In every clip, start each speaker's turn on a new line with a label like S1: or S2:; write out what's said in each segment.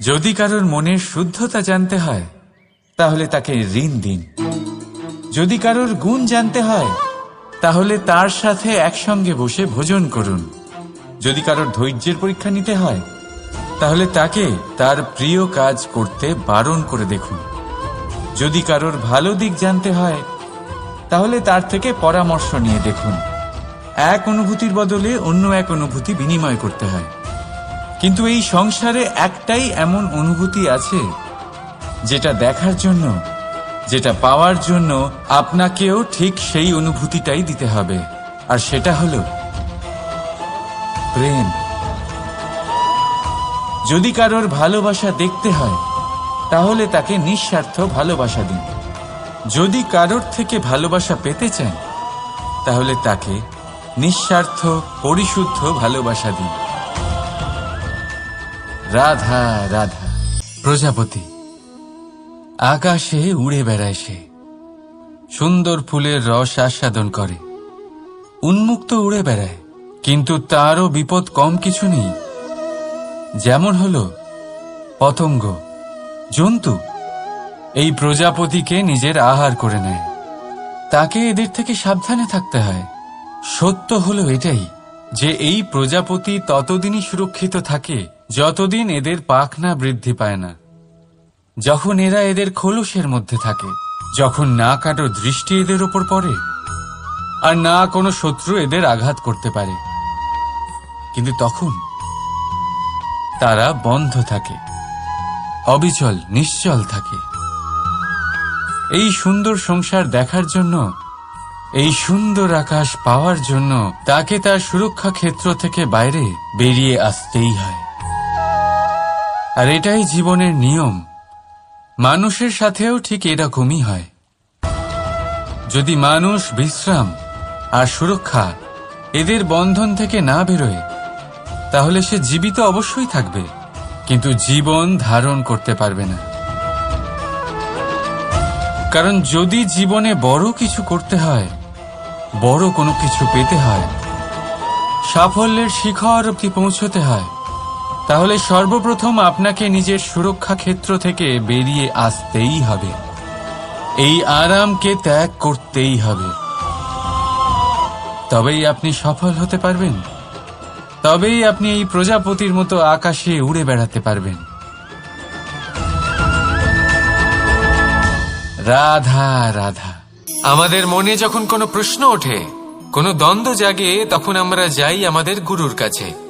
S1: যদি কারোর মনের শুদ্ধতা জানতে হয়, তাহলে তাকে ঋণ দিন। যদি কারোর গুণ জানতে হয়, তাহলে তার সাথে একসঙ্গে বসে ভোজন করুন। যদি কারোর ধৈর্যের পরীক্ষা নিতে হয়, তাহলে তাকে তার প্রিয় কাজ করতে বারণ করে দেখুন। যদি কারোর ভালো দিক জানতে হয়, তাহলে তার থেকে পরামর্শ নিয়ে দেখুন। এক অনুভূতির বদলে অন্য এক অনুভূতি বিনিময় করতে হয়। কিন্তু এই সংসারে একটাই এমন অনুভূতি আছে, যেটা দেখার জন্য, যেটা পাওয়ার জন্য আপনাকেও ঠিক সেই অনুভূতিটাই দিতে হবে। আর সেটা হলো প্রেম। যদি কারোর ভালোবাসা দেখতে হয়, তাহলে তাকে নিঃস্বার্থ ভালোবাসা দিন। যদি কারোর থেকে ভালোবাসা পেতে চান, তাহলে তাকে নিঃস্বার্থ, পরিশুদ্ধ ভালোবাসা দিন। রাধা রাধা। প্রজাপতি, আকাশে উড়ে বেড়ায় সে। সুন্দর ফুলের রস আস্বাদন করে। উন্মুক্ত উড়ে বেড়ায়। কিন্তু তারও বিপদ কম কিছু নেই। যেমন হলো পতঙ্গ, জন্তু। এই প্রজাপতিকে নিজের আহার করে নেয়। তাকে এদের থেকে সাবধানে থাকতে হয়। সত্য হলো এটাই যে এই প্রজাপতি ততদিনই সুরক্ষিত থাকে যতদিন এদের পাখনা বৃদ্ধি পায় না, যখন এরা এদের খোলসের মধ্যে থাকে, যখন না কারও দৃষ্টি এদের ওপর পড়ে, আর না কোনো শত্রু এদের আঘাত করতে পারে। কিন্তু তখন তারা বন্ধ থাকে, অবিচল, নিশ্চল থাকে। এই সুন্দর সংসার দেখার জন্য, এই সুন্দর আকাশ পাওয়ার জন্য তাকে তার সুরক্ষা ক্ষেত্র থেকে বাইরে বেরিয়ে আসতেই হয়। আর এটাই জীবনের নিয়ম। মানুষের সাথেও ঠিক এরকমই হয়। যদি মানুষ বিশ্রাম আর সুরক্ষা এদের বন্ধন থেকে না বেরোয়, তাহলে সে জীবিত অবশ্যই থাকবে, কিন্তু জীবন ধারণ করতে পারবে না। কারণ যদি জীবনে বড় কিছু করতে হয়, বড় কোনো কিছু পেতে হয়, সাফল্যের শিখর অব্দি পৌঁছতে হয় তাহলে সর্বপ্রথম আপনাকে নিজের সুরক্ষা ক্ষেত্র থেকে বেরিয়ে আসতেই হবে। এই আরামকে ত্যাগ করতেই হবে। তবেই আপনি সফল হতে পারবেন। তবেই আপনি এই প্রজাপতির মতো আকাশে উড়ে বেড়াতে পারবেন। রাধা রাধা। আমাদের মনে যখন কোনো প্রশ্ন ওঠে, কোনো দ্বন্দ্ব জাগে, তখন আমরা যাই আমাদের গুরুর কাছে।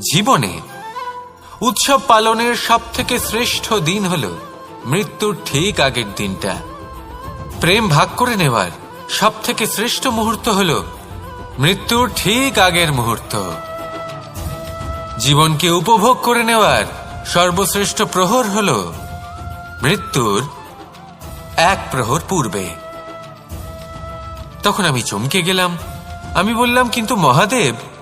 S1: জীবনে, উৎসব পালনের সব থেকে শ্রেষ্ঠ দিন হল মৃত্যুর ঠিক আগের দিনটা। প্রেম ভাগ করে নেওয়ার সব থেকে শ্রেষ্ঠ মুহূর্ত হল মৃত্যুর ঠিক আগের মুহূর্ত। জীবনকে উপভোগ করে নেওয়ার সর্বশ্রেষ্ঠ প্রহর হল মৃত্যুর এক প্রহর পূর্বে। তখন আমি চমকে গেলাম। আমি বললাম, কিন্তু মহাদেব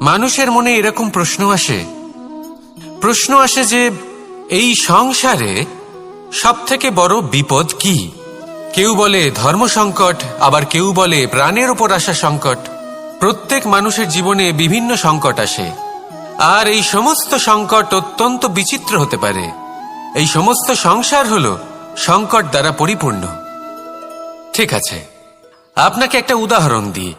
S1: মানুষের মনে এরকম প্রশ্ন আসে। প্রশ্ন আসে যে, এই সংসারে
S2: সব থেকে বড় বিপদ কি? কেউ বলে ধর্ম সংকট, আবার কেউ বলে প্রাণের ওপর আসা সংকট। প্রত্যেক মানুষের জীবনে বিভিন্ন সংকট আসে। আর এই সমস্ত সংকট অত্যন্ত বিচিত্র হতে পারে। এই সমস্ত সংসার হল সংকট দ্বারা পরিপূর্ণ। ঠিক আছে, আপনাকে একটা উদাহরণ দিই।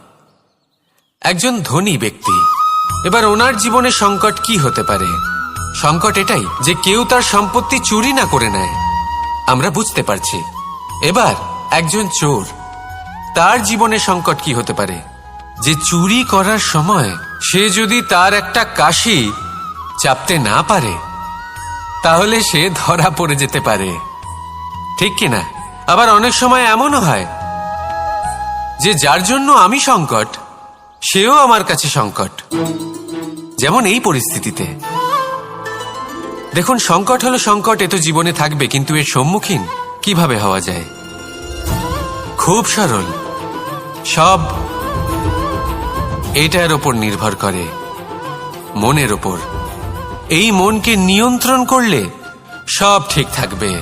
S2: একজন ধনী ব্যক্তি এবার ওনার জীবনে সংকট কি হতে পারে? সংকট এটাই যে কেউ তার সম্পত্তি চুরি না করে নেয়। আমরা বুঝতে পারছি। এবার একজন চোর, তার জীবনে সংকট কি হতে পারে? যে চুরি করার সময় সে যদি তার একটা কাশি চাপতে না পারে, তাহলে সে ধরা পড়ে যেতে পারে। ঠিক কিনা? আবার অনেক সময় এমনও হয় যে যার জন্য আমি সংকট সেও আমার কাছে সংকট। যেমন এই পরিস্থিতিতে। দেখুন, সংকট হলো সংকট, এ তো জীবনে থাকবে, কিন্তু এর সম্মুখীন কীভাবে হওয়া যায়? খুব সরল। সব এটার ওপর নির্ভর করে, মনের ওপর। এই মনকে নিয়ন্ত্রণ করলে সব ঠিক থাকবে।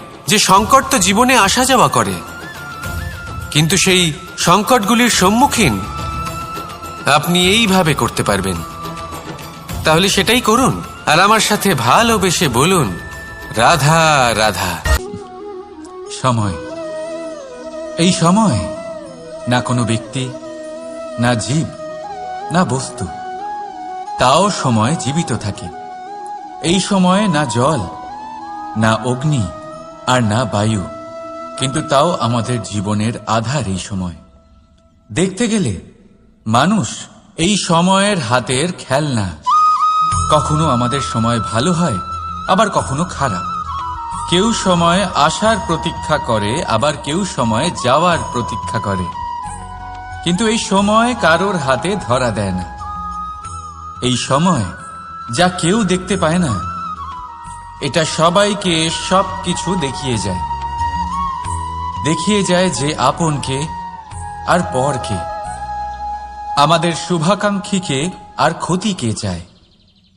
S2: যে সংকট তো জীবনে আসা যাওয়া করে। কিন্তু সেই সংকটগুলির সম্মুখীন আপনি এইভাবে করতে পারবেন। তাহলে সেটাই করুন আর আমার সাথে ভালোবেসে বলুন, রাধা রাধা।
S1: সময়। এই সময় না কোনো ব্যক্তি, না জীব, না বস্তু। তাও সময় জীবিত থাকে। এই সময়ে না জল, না অগ্নি আর না বায়ু, কিন্তু তাও আমাদের জীবনের আধার এই সময়। দেখতে গেলে মানুষ এই সময়ের হাতের খেলনা। কখনো আমাদের সময় ভালো হয়, আবার কখনো খারাপ। কেউ সময় আসার প্রতীক্ষা করে, আবার কেউ সময় যাওয়ার প্রতীক্ষা করে। কিন্তু এই সময় কারোর হাতে ধরা দেয় না। এই সময় যা কেউ দেখতে পায় না এটা সবাইকে সব কিছু দেখিয়ে যায়। দেখিয়ে যায় যে আপনকে আর পরকে। আমাদের শুভাকাঙ্ক্ষীকে আর ক্ষতিকে চায়।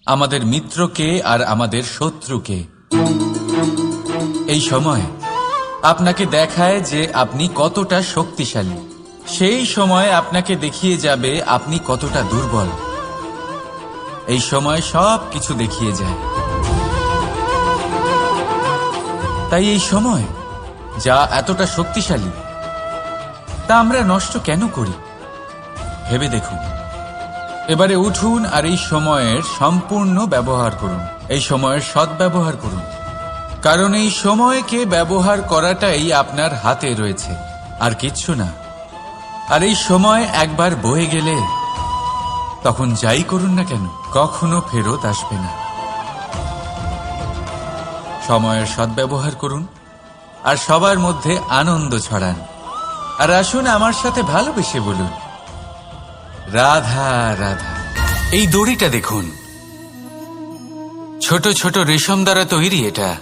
S1: আমাদের মিত্রকে আর আমাদের শত্রুকে। এই সময় আপনাকে দেখায় যে আপনি কতটা শক্তিশালী। সেই সময় আপনাকে দেখিয়ে যাবে আপনি কতটা দুর্বল। এই সময় সব কিছু দেখিয়ে যায়। তাই এই সময়, যা এতটা শক্তিশালী, তা আমরা নষ্ট কেন করি? ভেবে দেখুন। এবারে উঠুন আর এই সময়ের সম্পূর্ণ ব্যবহার করুন। এই সময়ের সদ্ব্যবহার করুন। কারণ এই সময়কে ব্যবহার করাটাই আপনার হাতে রয়েছে, আর কিচ্ছু না। আর এই সময় একবার বয়ে গেলে, তখন যাই করুন না কেন, কখনো ফেরত আসবে না। সময়ের সদ্ব্যবহার করুন আর সবার মধ্যে আনন্দ ছড়ান। আর আসুন আমার সাথে ভালোবেসে বলুন। রাধা রাধা,
S2: এই দড়িটা দেখুন। ছোট ছোট রেশম দ্বারা তৈরি এটা।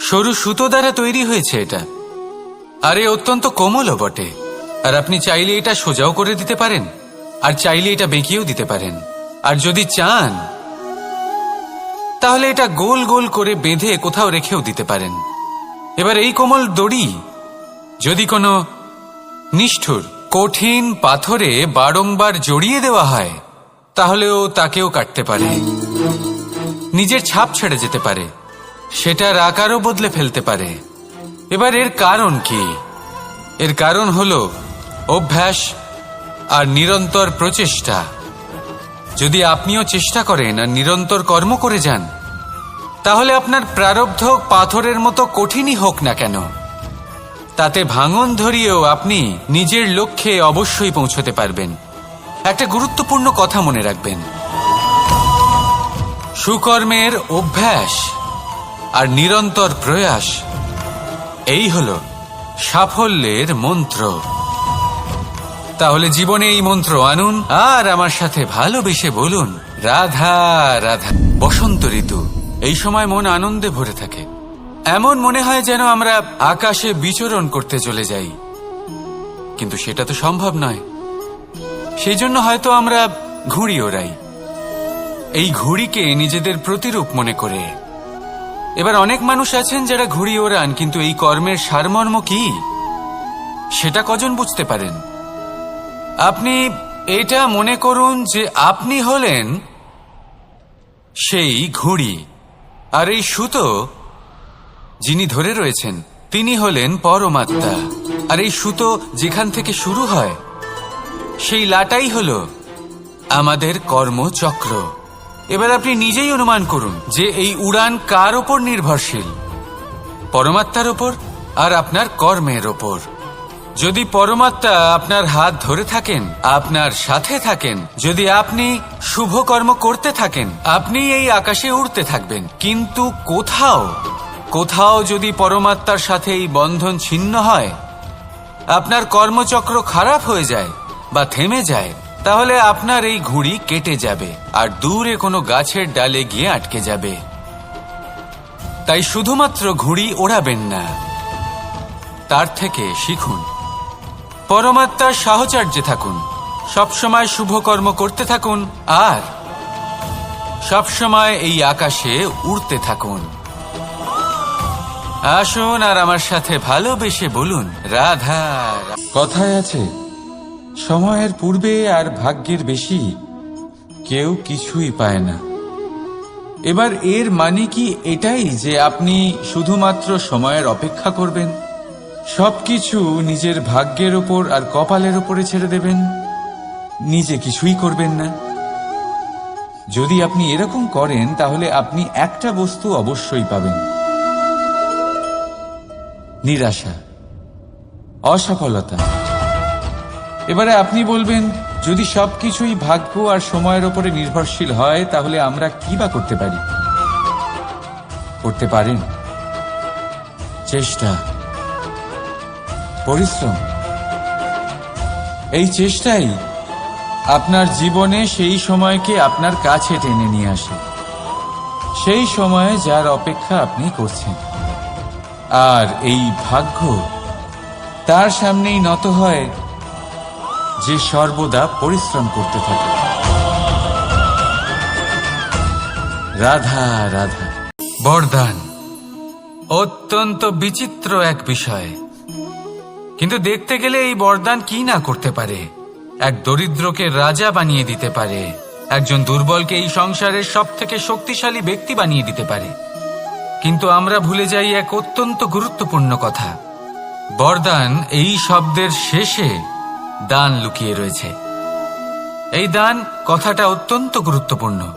S2: সরু সুতো দ্বারা তৈরি হয়েছে এটা। আর এ অত্যন্ত কোমলও বটে। আর আপনি চাইলে এটা সোজাও করে দিতে পারেন, আর চাইলে এটা বেঁকিয়েও দিতে পারেন। আর যদি চান তাহলে এটা গোল গোল করে বেঁধে কোথাও রেখেও দিতে পারেন। এবার এই কোমল দড়ি, যদি কোনো নিষ্ঠুর, কঠিন পাথরে বারংবার জড়িয়ে দেওয়া হয়, তাহলেও তাকেও কাটতে পারে। নিজের ছাপ ছেড়ে যেতে পারে, সেটার আকারও বদলে ফেলতে পারে। এবার এর কারণ কি? এর কারণ হল অভ্যাস আর নিরন্তর প্রচেষ্টা। যদি আপনিও চেষ্টা করেন আর নিরন্তর কর্ম করে যান, তাহলে আপনার প্রারব্ধ পাথরের মতো কঠিনই হোক না কেন। তাতে ভাঙন ধরিয়েও আপনি নিজের লক্ষ্যে অবশ্যই পৌঁছতে পারবেন। একটা গুরুত্বপূর্ণ কথা মনে রাখবেন। সুকর্মের অভ্যাস আর নিরন্তর প্রয়াস, এই হল সাফল্যের মন্ত্র। তাহলে জীবনে এই মন্ত্র আনুন, আর আমার সাথে ভালোবেসে বলুন, রাধা রাধা। বসন্ত ঋতু, এই সময় মন আনন্দে ভরে থাকে। এমন মনে হয় যেন আমরা আকাশে বিচরণ করতে চলে যাই। কিন্তু সেটা তো সম্ভব নয়। সেই জন্য হয়তো আমরা ঘুড়ি ওড়াই। এই ঘুড়িকে নিজেদের প্রতিরূপ মনে করে। এবার অনেক মানুষ আছেন যারা ঘুড়ি ওড়ান, কিন্তু এই কর্মের সারমর্ম কি? সেটা কজন বুঝতে পারেন? আপনি এটা মনে করুন যে আপনি হলেন সেই ঘুড়ি, আর এই সুতো যিনি ধরে রয়েছেন, তিনি হলেন পরমাত্মা। আর এই সুতো যেখান থেকে শুরু হয়, সেই লাটাই হল আমাদের কর্মচক্র। এবার আপনি নিজেই অনুমান করুন যে এই উড়ান কার ওপর নির্ভরশীল, পরমাত্মার ওপর আর আপনার কর্মের ওপর। যদি পরমাত্মা আপনার হাত ধরে থাকেন, আপনার সাথে থাকেন, যদি আপনি শুভ কর্ম করতে থাকেন, আপনি এই আকাশে উড়তে থাকবেন। কিন্তু কোথাও কোথাও যদি পরমাত্মার সাথে এই বন্ধন ছিন্ন হয়, আপনার কর্মচক্র খারাপ হয়ে যায় বা থেমে যায়, তাহলে আপনার এই ঘুড়ি কেটে যাবে আর দূরে কোনো গাছের ডালে গিয়ে আটকে যাবে। তাই শুধুমাত্র ঘুড়ি ওড়াবেন না, তার থেকে শিখুন। পরমাত্মার সাহচর্যে থাকুন। সবসময় শুভ কর্ম করতে থাকুন আর সবসময় এই আকাশে উড়তে থাকুন। আসুন আর আমার সাথে ভালোবেসে বলুন, রাধা
S1: কথায় আছে, সময়ের পূর্বে আর ভাগ্যের বেশি কেউ কিছুই পায় না। এবার এর মানে কি এটাই যে আপনি শুধুমাত্র সময়ের অপেক্ষা করবেন? সবকিছু নিজের ভাগ্যের ওপর আর কপালের ওপরে ছেড়ে দেবেন। নিজে কিছুই করবেন না। যদি আপনি এরকম করেন, তাহলে আপনি একটা বস্তু অবশ্যই পাবেন। নিরাশা, অসফলতা। এবারে আপনি বলবেন, যদি সবকিছুই ভাগ্য আর সময়ের ওপরে নির্ভরশীল হয়, তাহলে আমরা কি বা করতে পারি? করতে পারেন। চেষ্টা। পরিশ্রম। এই চেষ্টাই আপনার জীবনে সেই সময়কে আপনার কাছে টেনে নিয়ে আসে। সেই সময়ে যার অপেক্ষা আপনি করছেন। আর এই ভাগ্য তার সামনেই নত হয় যে সর্বদা পরিশ্রম করতে থাকে। রাধা রাধা।
S2: বরদান। অত্যন্ত বিচিত্র এক বিষয়। কিন্তু দেখতে গেলে এই বরদান কি না করতে পারে? এক দরিদ্রকে রাজা বানিয়ে দিতে পারে। একজন দুর্বলকে এই সংসারের সব থেকে শক্তিশালী ব্যক্তি বানিয়ে দিতে পারে। কিন্তু আমরা ভুলে যাই এক অত্যন্ত গুরুত্বপূর্ণ কথা। বরদান এই শব্দের শেষে দান লুকিয়ে রয়েছে। এই দান কথাটা অত্যন্ত গুরুত্বপূর্ণ।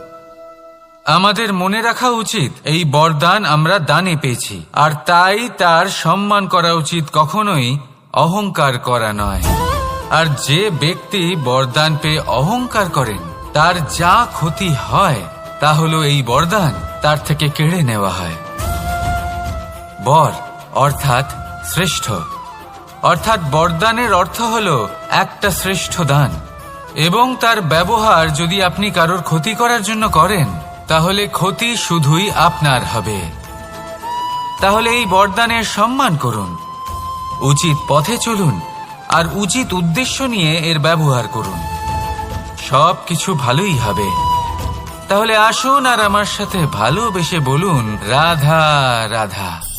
S2: আমাদের মনে রাখা উচিত, এই বরদান আমরা দানে পেয়েছি। আর তাই তার সম্মান করা উচিত কখনোই অহংকার করা নয়। আর যে ব্যক্তি বরদান পেয়ে অহংকার করেন, তার যা ক্ষতি হয়, তা হলো এই বরদান, তার থেকে কেড়ে নেওয়া হয়। বর অর্থাৎ শ্রেষ্ঠ। অর্থাৎ বরদানের অর্থ হল একটা শ্রেষ্ঠ দান। এবং তার ব্যবহার যদি আপনি কারোর ক্ষতি করার জন্য করেন, তাহলে ক্ষতি শুধুই আপনার হবে। তাহলে এই বরদানের সম্মান করুন। উচিত পথে চলুন আর উচিত উদ্দেশ্য নিয়ে এর ব্যবহার করুন। সব কিছু ভালোই হবে। তাহলে আসুন আর আমার সাথে ভালোবেসে বলুন, রাধা রাধা।